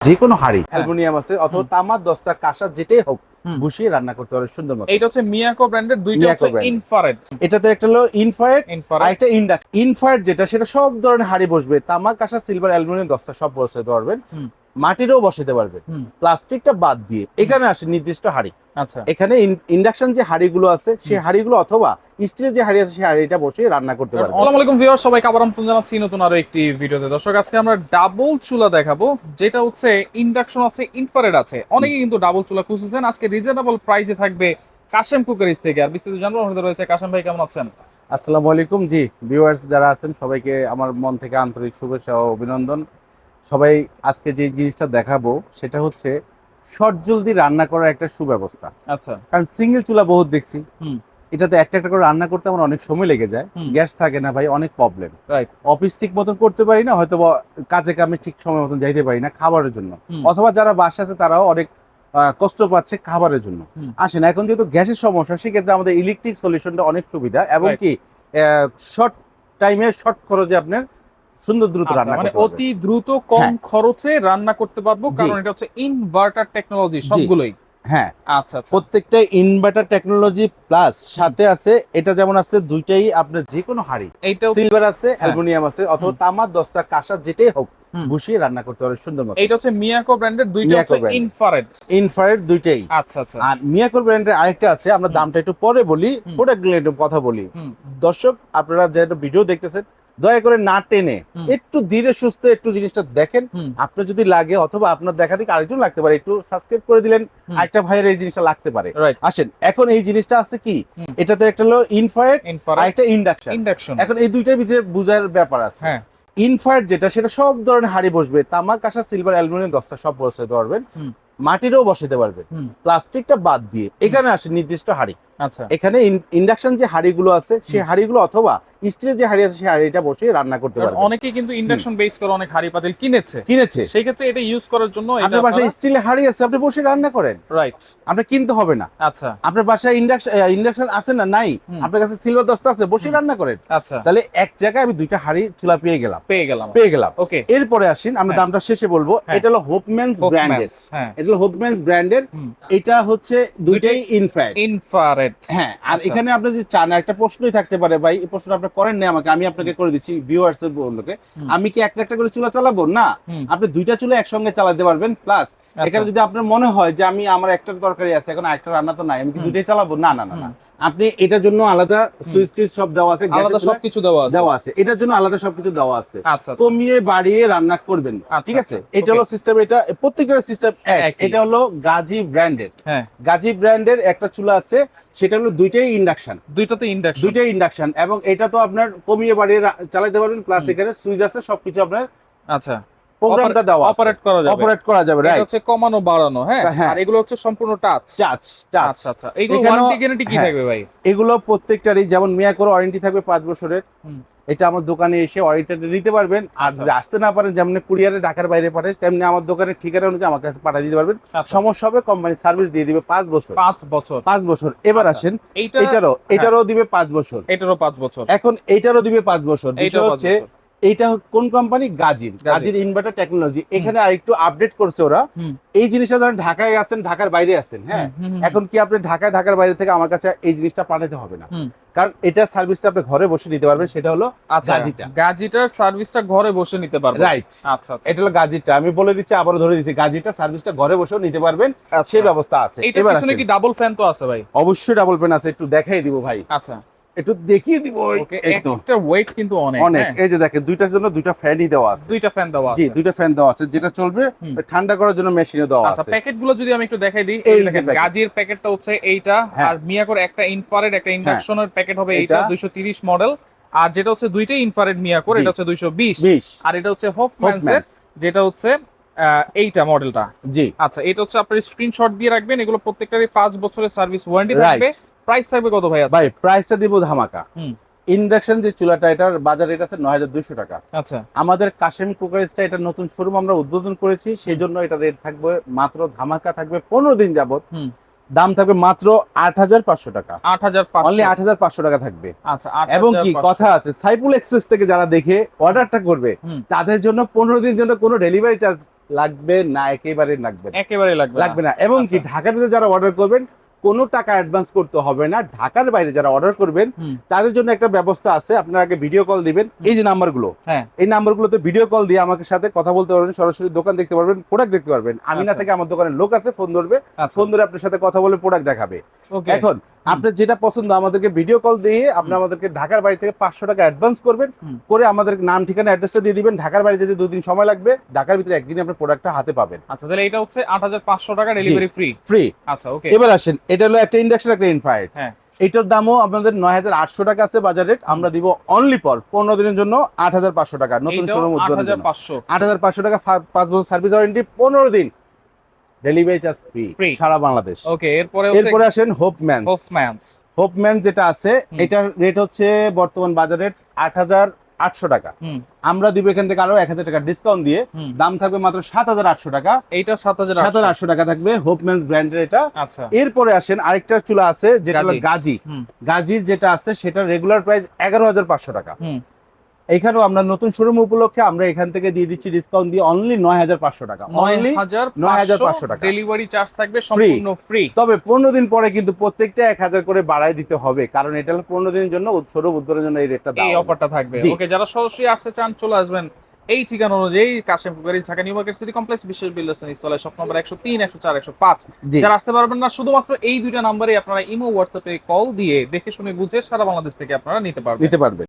যে কোনো হাড়ি। হ্যাঁ। অ্যালুমিনিয়াম আছে অথবা তামার দস্তা কাঁসা যেটাই হোক বসিয়ে রান্না করতে পারে সুন্দর মতো। এটা হচ্ছে মিয়াকো ব্র্যান্ডের দুইটা হচ্ছে ইনফ্রারেড এটাতে একটা হলো ইনফ্রারেড আর একটা ইন্ডাক ইনফ্রারেড যেটা সেটা সব ধরনের হাড়ি বসবে। তামা কাঁসা সিলভার অ্যালুমিনিয়াম দস্তা সব বসাতে পারবেন। মাটিরও বসাতে পারবেন হুম। প্লাস্টিকটা বাদ দিয়ে। এখানে আসে নির্দিষ্ট হাড়ি। আচ্ছা। এখানে ইন্ডাকশন যে হাড়িগুলো আছে সেই হাড়িগুলো অথবা স্টিলের যে হাড়ি আছে সেই হাড়িটা বসিয়ে রান্না করতে পারবেন আসসালামু আলাইকুম ভিউয়ার সবাইকে আবার আমন্ত্রণ জানাচ্ছি নতুন আরও একটি ভিডিওতে। দর্শক আজকে আমরা ডাবল চুলা দেখাবো যেটা হচ্ছে ইন্ডাকশন আছে ইনফ্রারেড আছে। অনেকে কিন্তু ডাবল চুলা খুঁজছেন আজকে রিজনেবল প্রাইসে থাকবে কাশেম কুকারিজ থেকে। আর বিস্তারিত জানব আমাদের রয়েছে কাশেম ভাই কেমন আছেন? আসসালামু আলাইকুম। জি ভিউয়ার্স যারা আছেন সবাইকে আমার মন থেকে আন্তরিক শুভেচ্ছা ও অভিনন্দন। সবাই আজকে যে জিনিসটা দেখাবো সেটা হচ্ছে শর্ট জলদি রান্না করার একটা সুব্যবস্থা। আচ্ছা। কারণ সিঙ্গেল চুলা বহুত দেখছি। এটাতে একটা একটা করে রান্না করতে আমার অনেক সময় লেগে যায়। গ্যাস থাকে না ভাই অনেক প্রবলেম অফিস ঠিক মতন করতে পারি না হয়তো কাজে কামে ঠিক সময় মতন যাইতে পারি না খাবারের জন্য। অথবা যারা বাসা আছে তারাও অনেক কষ্ট পাচ্ছে খাবারের জন্য। হুম। আসেন এখন যেহেতু গ্যাসের সমস্যা সেক্ষেত্রে আমাদের ইলেকট্রিক সলিউশনটা অনেক সুবিধা। এবং কি শর্ট টাইমে শর্ট খরচে আপনার সুন্দর দ্রুত আচ্ছা, রান্না মানে। অতি দ্রুত কম হ্যাঁ। খরচে রান্না করতে পারব কারণ এটা হচ্ছে ইনভার্টার টেকনোলজি সবগুলোই। হ্যাঁ। আচ্ছা আচ্ছা। প্রত্যেকটা ইনভার্টার টেকনোলজি প্লাস সাথে আছে এটা যেমন আছে দুইটাই আপনার যে কোনো হাড়ি। এইটা সিলভার আছে অ্যালুমিনিয়াম আছে অথবা তামার দস্তা কাঁসা যেটাই হোক বসিয়ে রান্না করতে পারবে সুন্দর মতো। এইটা হচ্ছে মিয়াকো ব্র্যান্ডের দুইটা মিয়াকো হচ্ছে। ইনফ্রারেড ইনফ্রারেড দুইটাই। আচ্ছা আচ্ছা। আর মিয়াকোর ব্র্যান্ডের আরেকটা আছে আমরা দামটা একটু পরে বলি। প্রোডাক্ট রিলেটেড কথা বলি। দর্শক আপনারা যেহেতু ভিডিও দেখতেছেন দয়া করে না টেনে একটু ধীরে সুস্থ একটু জিনিসটা দেখেন। আপনার যদি লাগে অথবা আপনার দেখা থেকে আরেকজন লাগতে পারে একটু সাবস্ক্রাইব করে দিলেন আরেকটা ভাইয়ের এই জিনিসটা লাগতে পারে। আসেন এখন এই জিনিসটা আছে কি? এটাতে একটা হলো ইনফ্রারেড আর একটা ইন্ডাকশন ইন্ডাকশন এখন এই দুইটার ভিতরে বুঝার ব্যাপার আছে। হ্যাঁ। ইনফ্রারেড যেটা সেটা সব ধরনের হাড়ি বসবে তামা কাঁসা সিলভার অ্যালুমিনিয়াম দস্তা সব বসাতে পারবেন। মাটিরও বসাতে পারবেন। প্লাস্টিকটা বাদ দিয়ে এখানে আসে নির্দিষ্ট হাড়ি। এখানে ইন্ডাকশন যে হাড়িগুলো আছে সেই হাড়িগুলো অথবা স্টিলের যে হাড়ি আছে সেই হাড়িটা বসিয়ে রান্না করতে কারণ পারবেন অনেকেই কিন্তু ইন্ডাকশন বেস করে অনেক হাড়ি পাতিল কিনেছে। কিনেছে। সেই ক্ষেত্রে এটা ইউজ করার জন্য আপনার বাসায় স্টিলের হাড়ি আছে আপনি বসে রান্না করেন। রাইট আপনার কিনতে হবে না। আচ্ছা। আপনার বাসায় ইন্ডাকশন ইন্ডাকশন আছে না নাই? আপনার কাছে সিলভার দস্তা আছে বসে রান্না করেন। আচ্ছা। তাহলে এক জায়গায় আমি দুইটা হাড়ি চুলা পেয়ে গেলাম। পেয়ে গেলাম। পেয়ে গেলাম। ওকে এরপরে আসেন আমরা হ্যাঁ। দামটা শেষে বলব। হ্যাঁ। এটা হলো হোপম্যানস ব্র্যান্ডের হ্যাঁ। এটা হলো হোপম্যানস ব্র্যান্ডের এটা হচ্ছে দুইটাই ইনফ্রাইড ইনফ্রারেড হ্যাঁ আর আচ্ছা। এখানে আপনি যদি চান একটা প্রশ্নই থাকতে পারে ভাই এই প্রশ্ন আপনি করেন না আমাকে আমি আপনাকে করে দিচ্ছি ভিউয়ার্স এর লোকে হুম। আমি কি একটা একটা করে চুলা চালাবো? না। আপনি দুইটা চুলা একসঙ্গে চালাতে পারবেন প্লাস আচ্ছা। এখানে যদি আপনার মনে হয় যে আমি আমার একটা তরকারি আছে এখন একটা রান্না তো নাই আমি কি দুইটাই চালাবো? না না না না। আপনি এটার জন্য আলাদা সুইচ টুইচ সব দেওয়া আছে আলাদা সবকিছু দেওয়া আছে। দেওয়া আছে। এটার জন্য আলাদা সবকিছু দেওয়া আছে। আচ্ছা আচ্ছা। কমিয়ে বাড়িয়ে রান্না করবেন আচ্ছা, ঠিক আছে? এটা হলো সিস্টেম এটা প্রত্যেকটা সিস্টেম এক। এটা হলো গাজী ব্র্যান্ডের। হ্যাঁ। গাজী ব্র্যান্ডের একটা চুলা আছে সেটা হলো দুইটাই ইন্ডাকশন দুইটাতে ইন্ডাকশন দুইটাই ইন্ডাকশন এবং এটা তো আপনার কমিয়ে বাড়িয়ে চালাতে পারবেন প্লাস এখানে সুইচ আছে সবকিছু আপনার আচ্ছা। প্রোগ্রামটা দেওয়া অপারেট করা যাবে। অপারেট করা যাবে রাইট হচ্ছে কমানো বাড়ানো হ্যাঁ? হ্যাঁ। আর এগুলো হচ্ছে সম্পূর্ণ টাচ টাচ টাচ আচ্ছা আচ্ছা। এইগুলো ওয়ারেন্টি গ্যারান্টি কি হ্যাঁ। থাকবে ভাই? এগুলো প্রত্যেকটারই যেমন মিয়া করে ওয়ারেন্টি থাকবে পাঁচ বছরের। এটা আমার দোকানে এসে ওয়ারেন্টিটা নিতে পারবেন। আর আচ্ছা। যদি আসতে না পারেন যেমন কুরিয়ারে ঢাকার বাইরে পাঠায় তেমনি আমার দোকানের ঠিকানা অনুযায়ী আমার কাছে পাঠিয়ে দিতে পারবেন। আচ্ছা, সমস্যা হবে কোম্পানি সার্ভিস দিয়ে দিবে পাঁচ বছর। পাঁচ বছর। পাঁচ বছর। এবার আচ্ছা। আসেন এটারও এটারও দিবে পাঁচ বছর। এটারও পাঁচ বছর। এখন এইটারও দিবে পাঁচ বছর। হচ্ছে এইটা কোন কোম্পানি গাজির। গাজীর। ইনভার্টার টেকনোলজি এখানে আরেকটু আপডেট করছে ওরা। এই জিনিসটা ধরেন ঢাকায় আছেন ঢাকার বাইরে আছেন হ্যাঁ? এখন কি আপনি ঢাকায় ঢাকার বাইরে থেকে আমার কাছে এই জিনিসটা পাঠাতে হবে না? কারণ এটা সার্ভিসটা আপনি ঘরে বসে নিতে পারবেন সেটা হলো আচ্ছা গাজীটা। গাজিটার সার্ভিসটা ঘরে বসে নিতে পারবেন। রাইট আচ্ছা আচ্ছা এটা হলো গাজিটা আমি বলে দিচ্ছি আবারও ধরে দিচ্ছি গাজিটা সার্ভিসটা ঘরে বসেও নিতে পারবেন আচ্ছা। সেই ব্যবস্থা আছে। এবার কি ডাবল ফ্যান তো আছে ভাই? অবশ্যই ডাবল ফ্যান আছে একটু দেখাই দিব ভাই। আচ্ছা। একটু দেখিয়ে দিব একটা। ওয়েট কিন্তু অনেক অনেক। হ্যাঁ? এই যে দেখেন দুইটার জন্য দুইটা ফ্যানই দেওয়া আছে। দুইটা ফ্যান দেওয়া জি দুইটা ফ্যান দেওয়া আছে যেটা চলবে ঠান্ডা করার জন্য মেশিনে দেওয়া আচ্ছা আছে। প্যাকেটগুলো যদি আমি একটু দেখাই দিই এই দেখেন গাজির প্যাকেটটা হচ্ছে এইটা হ্যাঁ। আর মিয়াকোর একটা ইনফ্রারেড একটা ইন্ডাকশনের প্যাকেট হবে এইটা এটা। 230 মডেল আর যেটা হচ্ছে দুইটাই ইনফ্রারেড মিয়াকোর। এটা হচ্ছে 220 বিশ। আর এটা হচ্ছে হোফম্যানস এর যেটা হচ্ছে এইটা মডেলটা জি। আচ্ছা এটা হচ্ছে আপনার স্ক্রিনশট দিয়ে রাখবেন এগুলো প্রত্যেকটারই পাঁচ বছরের সার্ভিস ওয়ারেন্টি থাকবে। প্রাইস থাকবে কত ভাই ভাই প্রাইসটা দিব ধামাকা। ইন্ডাকশন যে চুলাটা এটার বাজার রেট আছে নয় হাজার দুইশো টাকা। আচ্ছা। আমাদের কাশেম কুকারেজটা এটা নতুন শোরুম আমরা উদ্বোধন করেছি সেই জন্য এটা রেট থাকবে মাত্র ধামাকা থাকবে পনেরো দিন যাবত দাম থাকবে মাত্র আট হাজার পাঁচশো টাকা। আট হাজার অনলি আট হাজার পাঁচশো টাকা থাকবে। আচ্ছা এবং কি কথা আছে সাইফুল এক্সপ্রেস থেকে যারা দেখে অর্ডারটা করবে তাদের জন্য পনেরো দিন জন্য কোনো ডেলিভারি চার্জ লাগবে না একেবারে লাগবে একেবারে লাগবে লাগবে না। এবং কি আচ্ছা। ঢাকার ভিতরে যারা অর্ডার করবেন কোনো টাকা অ্যাডভান্স করতে হবে না। ঢাকার বাইরে যারা অর্ডার করবেন তাদের জন্য একটা ব্যবস্থা আছে। আপনারা আগে ভিডিও কল দিবেন। এই যে নাম্বারগুলো হ্যাঁ। এই নাম্বারগুলোতে ভিডিও কল দিয়ে আমাকে সাথে কথা বলতে পারবেন সরাসরি দোকান দেখতে পারবেন প্রোডাক্ট দেখতে পারবেন। আমি না আচ্ছা। থেকে আমার দোকানের লোক আছে ফোন ধরবে। আচ্ছা। ফোন ধরে আপনার সাথে কথা বলে প্রোডাক্ট দেখাবে। এখন আপনার যেটা পছন্দ আমাদেরকে ভিডিও কল দিয়ে আপনি আমাদেরকে ঢাকার বাড়ি থেকে পাঁচশো টাকা অ্যাডভান্স করবেন। করে আমাদের নাম ঠিকানা অ্যাড্রেসটা দিয়ে দিবেন। ঢাকার বাড়ি যেতে দুদিন সময় লাগবে। ঢাকার ভিতরে একদিনে আপনার প্রোডাক্টটা হাতে পাবেন। আচ্ছা তাহলে এটা হচ্ছে আট হাজার পাঁচশো টাকা ডেলিভারি ফ্রি ফ্রি আচ্ছা ওকে এবার আসেন এটা হলো একটা ইন্ডাকশন একটা ইনফায়ার হ্যাঁ। এটার দামও আপনাদের নয় হাজার আটশো টাকা আছে বাজার রেট আমরা দিব অনলি পর পনেরো দিনের জন্য আট হাজার পাঁচশো টাকা নতুন শোরুম আট হাজার পাঁচশো। টাকা পাঁচ বছর সার্ভিস ওয়ারেন্টি পনেরো দিন। ডেলিভারি চার্জ ফ্রি সারা বাংলাদেশ। ওকে এরপরে এরপরে আসেন হোপ ম্যান হোফম্যানস যেটা আছে এটার রেট হচ্ছে বর্তমান বাজার আট হাজার আটশো টাকা। আমরা দিব এখান থেকে আরও এক হাজার টাকা ডিসকাউন্ট দিয়ে। দাম থাকবে মাত্র সাত হাজার আটশো টাকা। এইটা সাত হাজার সাত হাজার আটশো টাকা থাকবে ব্র্যান্ডের এটা। আচ্ছা। এরপরে আসেন আরেকটা চুলা আছে যেটা হলো গাজী। গাজী। গাজীর যেটা আছে সেটা রেগুলার প্রাইস এগারো হাজার পাঁচশো টাকা। এখানেও আমরা নতুন শোরুম উপলক্ষে আমরা এখান থেকে দিয়ে দিচ্ছি ডিসকাউন্ট দিয়ে অনলি নয় হাজার পাঁচশো টাকা নয় হাজার 9,500 টাকা। ডেলিভারি চার্জ থাকবে সম্পূর্ণ ফ্রি তবে পনেরো দিন পরে কিন্তু প্রত্যেকটা এক হাজার করে বাড়ায় দিতে হবে কারণ এটা হলো পনেরো দিনের জন্য শোরুম উদ্বোধনের জন্য এই রেটটা এই অফারটা থাকবে। ওকে যারা সরাসরি আসতে চান চলে আসবেন। এই ঠিকানা অনুযায়ী Kashem cookery Dhaka new market city complex বিশেষ বিল্ডার্স ইনস্টলের শপ নম্বর একশো তিন একশো চার একশো পাঁচ। যারা আসতে পারবেন না শুধুমাত্র এই দুইটা নাম্বারে আপনারা ইমো হোয়াটসঅ্যাপে কল দিয়ে দেখে শুনে বুঝে সারা বাংলাদেশ থেকে আপনারা নিতে পারবেন। নিতে পারবে